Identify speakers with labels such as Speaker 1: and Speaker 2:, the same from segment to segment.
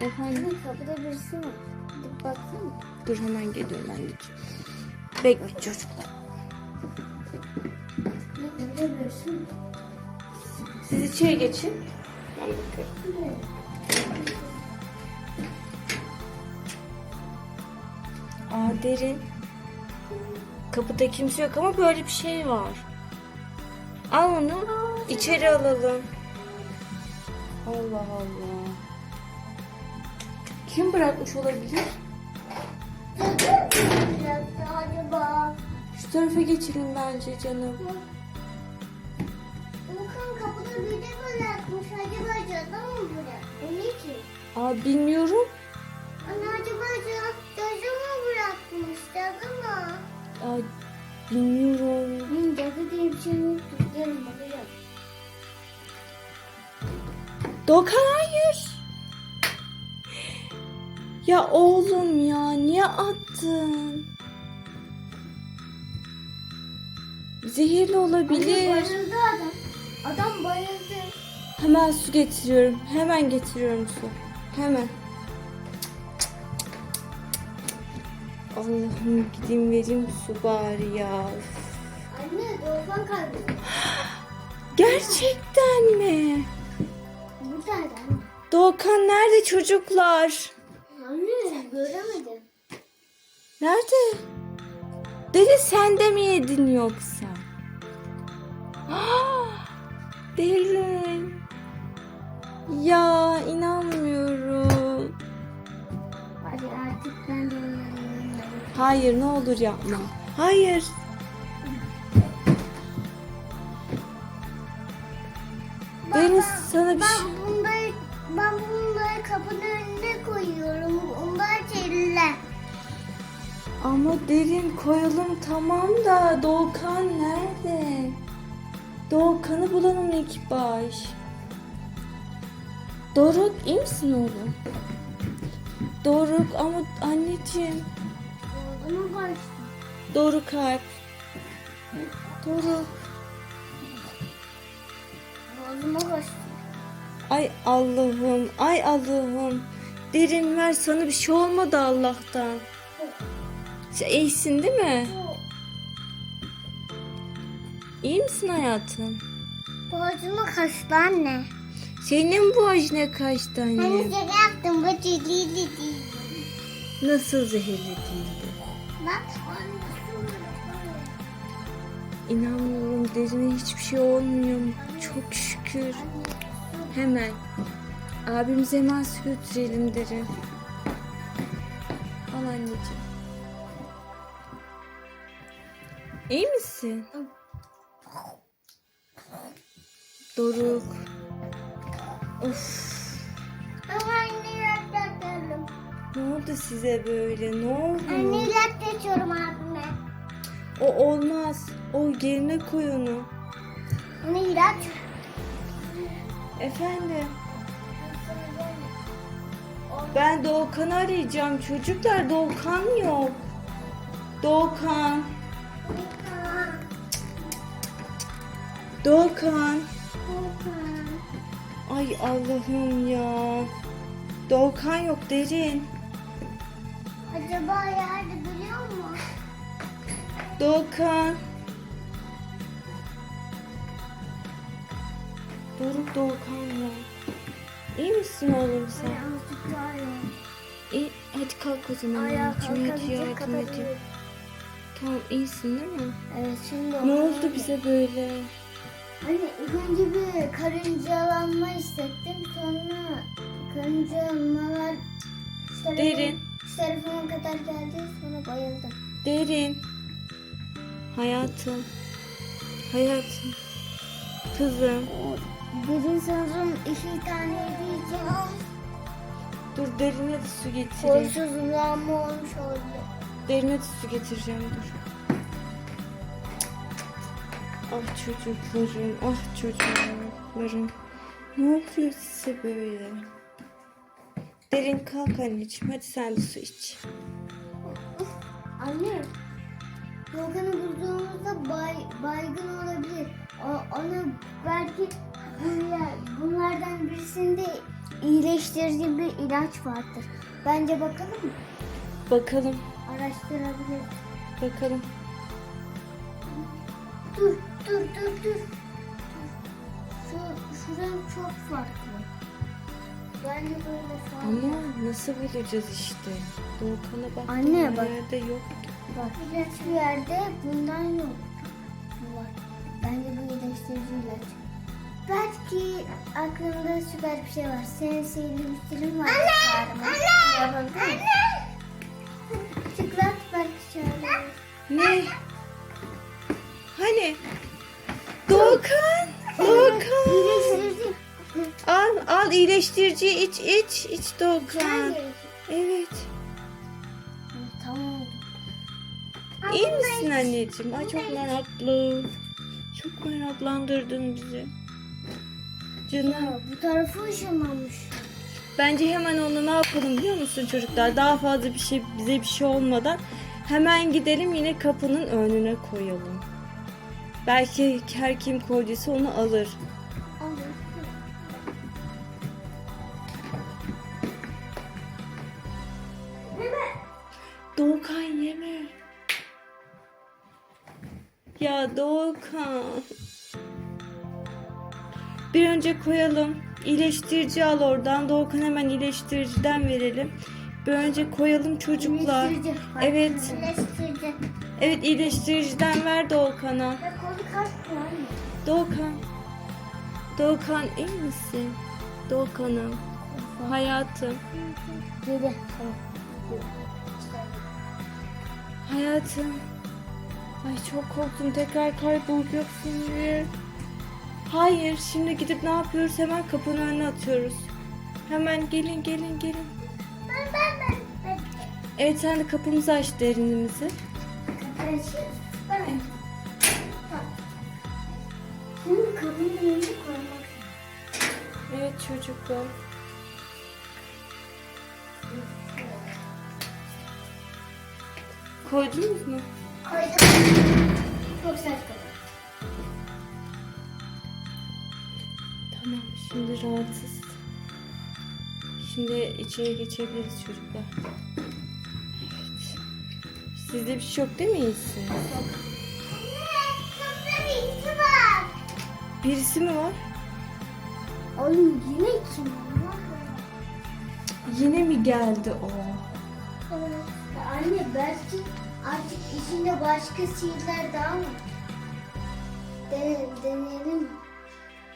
Speaker 1: Efendim?
Speaker 2: Kapıda birisi var. Gidip baksana.
Speaker 1: Dur hemen geliyorum ben gideceğim. Bekle çocuklar.
Speaker 2: Kapıda birisi.
Speaker 1: Siz içeri geçin. Ben bakarım. Aa derin. Kapıda kimse yok ama böyle bir şey var. Al onu. içeri alalım. Allah Allah. Kim bırakmış olabilir?
Speaker 2: Acaba.
Speaker 1: Şu tarafa geçelim bence canım.
Speaker 2: Volkan kapıda biri bırakmış. Acaba cadı mı bıraktı? Ne ki?
Speaker 1: Aa bilmiyorum.
Speaker 2: Anne acaba cadı, cadı mı bırakmış? Cadı mı?
Speaker 1: Aa bilmiyorum.
Speaker 2: Benim cadı diye bir şey yoktu. Gelin bakacağım.
Speaker 1: Dokan hayır. Ya oğlum ya niye attın? Zehirli
Speaker 2: Anne
Speaker 1: olabilir.
Speaker 2: bayıldı adam. Adam bayıldı.
Speaker 1: Hemen su getiriyorum. Hemen getiriyorum su. Hemen. Allah'ım gideyim vereyim su bari ya.
Speaker 2: Anne Volkan kayboldu.
Speaker 1: Gerçekten mi?
Speaker 2: Buradaydı anne.
Speaker 1: Doğukan nerede çocuklar?
Speaker 2: Anne göremedim.
Speaker 1: Nerede? Deli sen de mi yedin yoksa? Ah, Derin. Ya inanmıyorum.
Speaker 2: Hadi artık ben de
Speaker 1: Hayır ne olur yapma. Hayır. Deniz sana bir şey...
Speaker 2: Ben bunları, kapının önüne koyuyorum. Onlar kirli.
Speaker 1: Ama derin koyalım tamam da Doğukan nerede? Doğukan'ı bulalım ilk baş. Doruk iyi misin oğlum? Doruk ama anneciğim.
Speaker 2: Oğluma kaçtı.
Speaker 1: Doruk Alp. Doruk.
Speaker 2: Oğluma kaçtı.
Speaker 1: Ay Allah'ım, ay Allah'ım. Derin ver sana bir şey olmadı Allah'tan. Sen iyisin değil mi? İyi misin hayatım?
Speaker 2: Boğazıma kaçtı anne.
Speaker 1: Senin bu acına kaçtı
Speaker 2: Hani
Speaker 1: annem.
Speaker 2: şaka yaptım. Bu kirliydi değil.
Speaker 1: Nasıl zehirli değildi?
Speaker 2: Bak.
Speaker 1: İnanmıyorum derine hiçbir şey olmuyor. Çok şükür. Hemen. Abimize hemen su götürelim derin. Al anneciğim. İyi misin? Doruk. Of. Ne oldu size böyle? Ne oldu?
Speaker 2: Anne ilaç yatıyorum abime.
Speaker 1: O olmaz. O yerine koy onu.
Speaker 2: Anne ilaç.
Speaker 1: Efendim. Ben Doğukan'ı arayacağım. Çocuklar Doğukan yok. Doğukan. Doğukan. Ay Allah'ım ya. Doğukan yok derin.
Speaker 2: Acaba yerde biliyor mu?
Speaker 1: Doğukan. Doruk Doğukan yok. İyi misin oğlum sen?
Speaker 2: Azıcık daha iyi.
Speaker 1: İyi. Hadi kalk o zaman.
Speaker 2: Ayağa kalkabilecek kadar iyi.
Speaker 1: Tamam iyisin değil mi?
Speaker 2: Evet şimdi
Speaker 1: Ne
Speaker 2: oldu
Speaker 1: oldu bize böyle?
Speaker 2: Hani ilk önce bir karıncalanma hissettim. Sonra karıncalanmalar işte
Speaker 1: Derin.
Speaker 2: Tarafıma kadar geldi. Sonra bayıldım.
Speaker 1: Derin. Hayatım. Hayatım. Kızım.
Speaker 2: Derin sanırım iki tane yediği için
Speaker 1: Dur derine de su getireyim.
Speaker 2: huysuzlanma olmuş oldu.
Speaker 1: Derine de su getireceğim dur. Ah çocuklarım, ah çocuklarım. Ne oluyor size böyle? Derin kalk anneciğim, hadi sen de su iç.
Speaker 2: Anne, Volkan'ı bulduğumuzda bay, baygın olabilir. O, onu belki bunlar, bunlardan birisinde iyileştirici bir ilaç vardır. Bence bakalım mı?
Speaker 1: Bakalım.
Speaker 2: Araştırabiliriz.
Speaker 1: Bakalım.
Speaker 2: Dur, dur, dur, dur. Şu, şu renk çok farklı. Bence böyle farklı.
Speaker 1: Ama nasıl bulacağız işte? Doğukan'a bak.
Speaker 2: Anne bak.
Speaker 1: Nerede yok.
Speaker 2: Bak. İlaç bir yerde bundan yok. Bu var. Bence bu iyileştirici ilaç. Belki aklımda süper bir şey var. Senin sevdiğin bir film var. Anne! Anne! Anne! Tıklat belki şöyle.
Speaker 1: Ne? Hani? Doğukan! Doğukan! Al, al iyileştirici iç iç iç Doğukan. Evet.
Speaker 2: Tamam.
Speaker 1: İyi misin anneciğim? Ay çok meraklı. Çok meraklandırdın bizi. Canım.
Speaker 2: Bu tarafı ışınlanmış.
Speaker 1: Bence hemen onu ne yapalım biliyor musun çocuklar? Daha fazla bir şey bize bir şey olmadan hemen gidelim yine kapının önüne koyalım. Belki her kim koyduysa onu alır.
Speaker 2: Alır.
Speaker 1: Doğukan yeme. Ya Doğukan. Bir önce koyalım. İyileştirici al oradan. Doğukan hemen iyileştiriciden verelim. Bir önce koyalım çocuklar.
Speaker 2: İyileştirici.
Speaker 1: Evet.
Speaker 2: İyileştirici.
Speaker 1: Evet iyileştiriciden ver Doğukan'a. Doğukan. Doğukan iyi misin? Doğukan'ım. Hayatım.
Speaker 2: Yedi.
Speaker 1: Hayatım. Ay çok korktum tekrar kaybolacaksın diye. Hayır şimdi gidip ne yapıyoruz hemen kapının önüne atıyoruz. Hemen gelin gelin gelin.
Speaker 2: Ben ben ben.
Speaker 1: Evet sen de kapımızı aç derinimizi.
Speaker 2: Kardeşim. Ben. Bak. Şimdi kabinin önüne koymak.
Speaker 1: Evet çocuklar. Koydunuz mu?
Speaker 2: Koydum. Çok sert
Speaker 1: şimdi rahatsız. Şimdi içeri geçebiliriz çocuklar. Evet. Sizde bir şey yok değil mi?
Speaker 2: Kapıda birisi var.
Speaker 1: Birisi mi var?
Speaker 2: Oğlum yine kim var?
Speaker 1: Yine mi geldi o?
Speaker 2: Evet. Anne belki artık içinde başka sihirler daha mı? Deneyelim, deneyelim.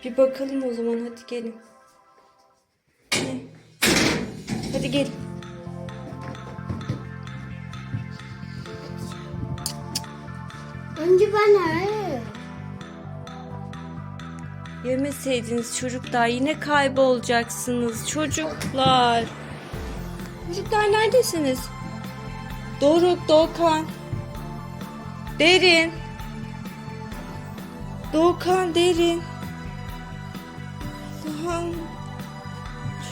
Speaker 1: Bir bakalım o zaman hadi gelin. Hadi gelin.
Speaker 2: Önce hayır.
Speaker 1: Yemeseydiniz çocuklar yine kaybolacaksınız çocuklar. Çocuklar neredesiniz? Doruk, Doğukan. Derin. Doğukan, Derin. Allah'ım.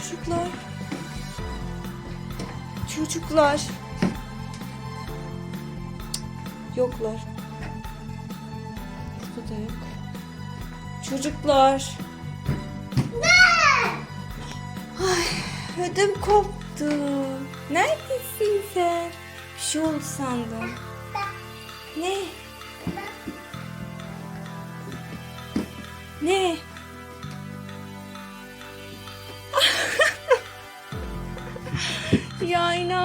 Speaker 1: Çocuklar. Çocuklar. Yoklar. Burada da yok. Çocuklar. Ay, ödüm koptu. Neredesin sen? Bir şey oldu sandım. Ne? Ne?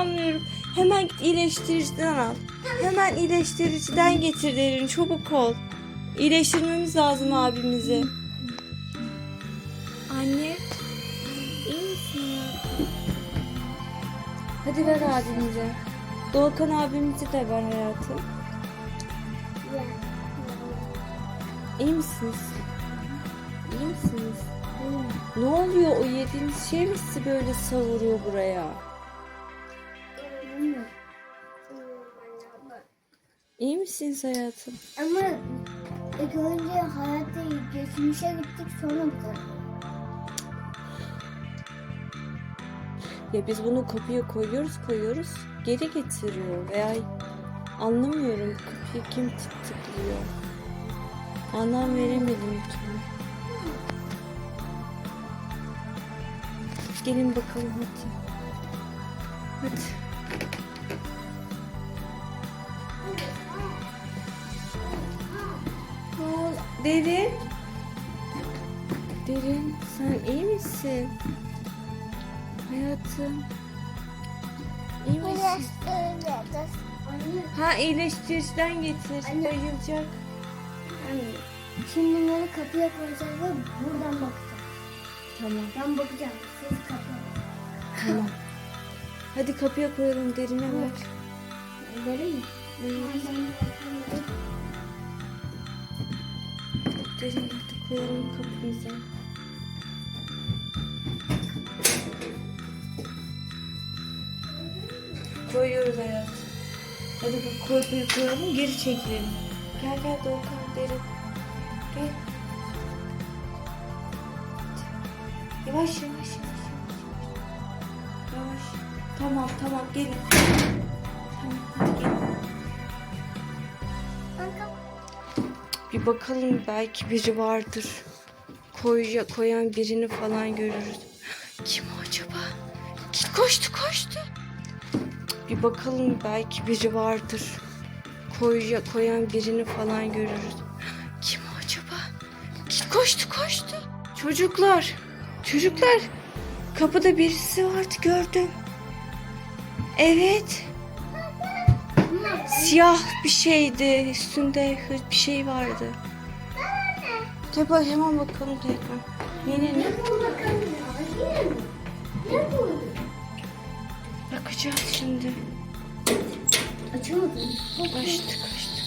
Speaker 1: İnanmıyorum. Hemen git iyileştiriciden al. Hemen iyileştiriciden getir derin. Çabuk ol. İyileştirmemiz lazım abimizi. Anne. iyi misin ya? Hadi ver abimize. Doğukan abimizi de ver hayatım. İyi misiniz? İyi misiniz? Ne oluyor o yediğiniz şey mi sizi böyle savuruyor buraya? İyi misiniz hayatım?
Speaker 2: Ama ilk önce hayatta geçmişe gittik sonra bu tarafa.
Speaker 1: Ya biz bunu kapıya koyuyoruz koyuyoruz geri getiriyor veya anlamıyorum kapıyı kim tık tıklıyor. Anlam veremedim türlü. Gelin bakalım hadi. Hadi. Derin. Derin sen iyi misin? Hayatım. İyi misin? Ha iyileştiriciden getir.
Speaker 2: Anne.
Speaker 1: Bayılacak.
Speaker 2: anne. Şimdi bunları kapıya koyacağız ve buradan bakacağız.
Speaker 1: Tamam.
Speaker 2: Ben bakacağım. Siz kapıya.
Speaker 1: Tamam. Hadi kapıya koyalım derine ver.
Speaker 2: Böyle mi?
Speaker 1: Evet. Koyalım kapımıza. Koyuyoruz hayatım. Hadi bu korkuyu koyalım geri çekilelim. Gel gel Doğukan derin. Gel. Yavaş yavaş yavaş yavaş. Yavaş. Tamam tamam gelin. Bir bakalım belki biri vardır. Koyuya, koyan birini falan görürüz. Kim o acaba? Koştu koştu. Bir bakalım belki biri vardır. Koyuya, koyan birini falan görürüz. Kim o acaba? Koştu koştu. Çocuklar. Çocuklar. Kapıda birisi vardı gördüm. Evet. Siyah bir şeydi. Üstünde bir şey vardı. Tabi hemen bakalım tekrar. Yine ne?
Speaker 2: Ne bu bakalım ya? Yine? Ne bu?
Speaker 1: Bakacağız şimdi.
Speaker 2: Açamadım.
Speaker 1: Kaçtı kaçtı.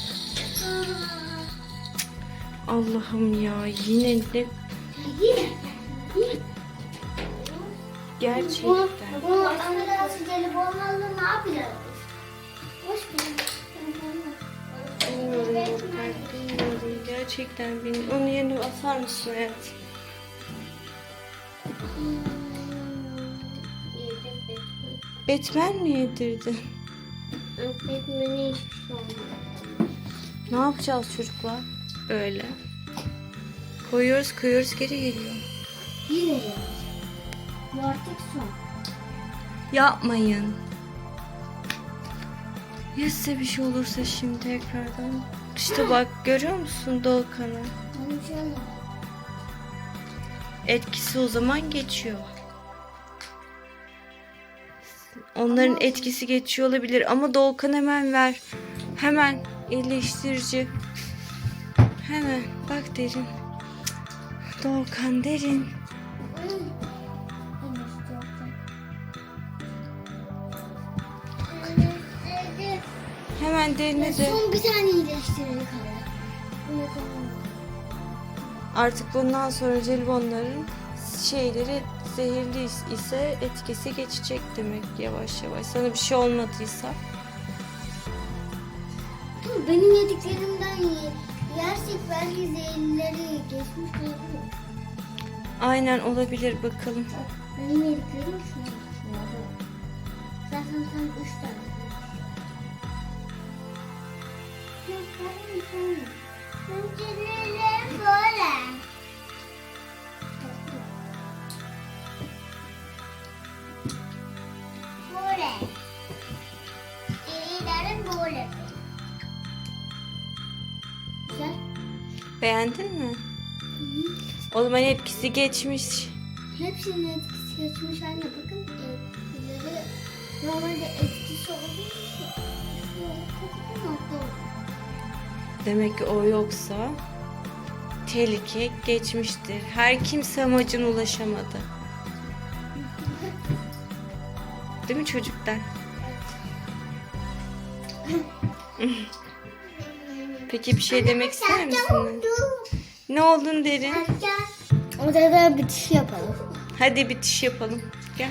Speaker 1: Allah'ım ya yine ne
Speaker 2: Yine. Yine.
Speaker 1: gerçekten.
Speaker 2: Bu, bu ameliyatı gelip olmalı ne yapacağız? Boş ver.
Speaker 1: Bilmiyorum Volkan, bilmiyorum. Gerçekten bilmiyorum. Onu yerine asar mısın hayatım? Batman mi yedirdin?
Speaker 2: Batman'e hiçbir şey olmadı.
Speaker 1: Ne yapacağız çocuklar? Böyle. Koyuyoruz koyuyoruz geri geliyor.
Speaker 2: Yine yapacağız. Bu artık son.
Speaker 1: Yapmayın. Ya size bir şey olursa şimdi tekrardan. İşte bak görüyor musun
Speaker 2: olmadı.
Speaker 1: Etkisi o zaman geçiyor. Onların etkisi geçiyor olabilir ama Doğukan hemen ver. Hemen iyileştirici. Hemen bak derin. Doğukan derin. Hemen derine de.
Speaker 2: Son bir tane. Bunu koyalım.
Speaker 1: Artık bundan sonra jelibonların şeyleri zehirli ise etkisi geçecek demek yavaş yavaş. Sana bir şey olmadıysa.
Speaker 2: Dur, Benim yediklerimden ye. Yersek belki zehirleri geçmiş olabilir.
Speaker 1: Aynen olabilir bakalım.
Speaker 2: Bak, Benim yediklerim şunlar. Zaten tam üç tane.
Speaker 1: Beğendin mi? O zaman etkisi geçmiş.
Speaker 2: Hepsinin etkisi geçmiş anne bakın etkileri normalde etkisi için şöyle kötü bir nokta oldu.
Speaker 1: Demek ki o yoksa tehlike geçmiştir. Her kimse amacına ulaşamadı. Değil mi çocuklar? Peki bir şey demek ister misiniz? Ne oldun derin?
Speaker 2: Odada bitiş yapalım.
Speaker 1: Hadi bitiş yapalım. Gel.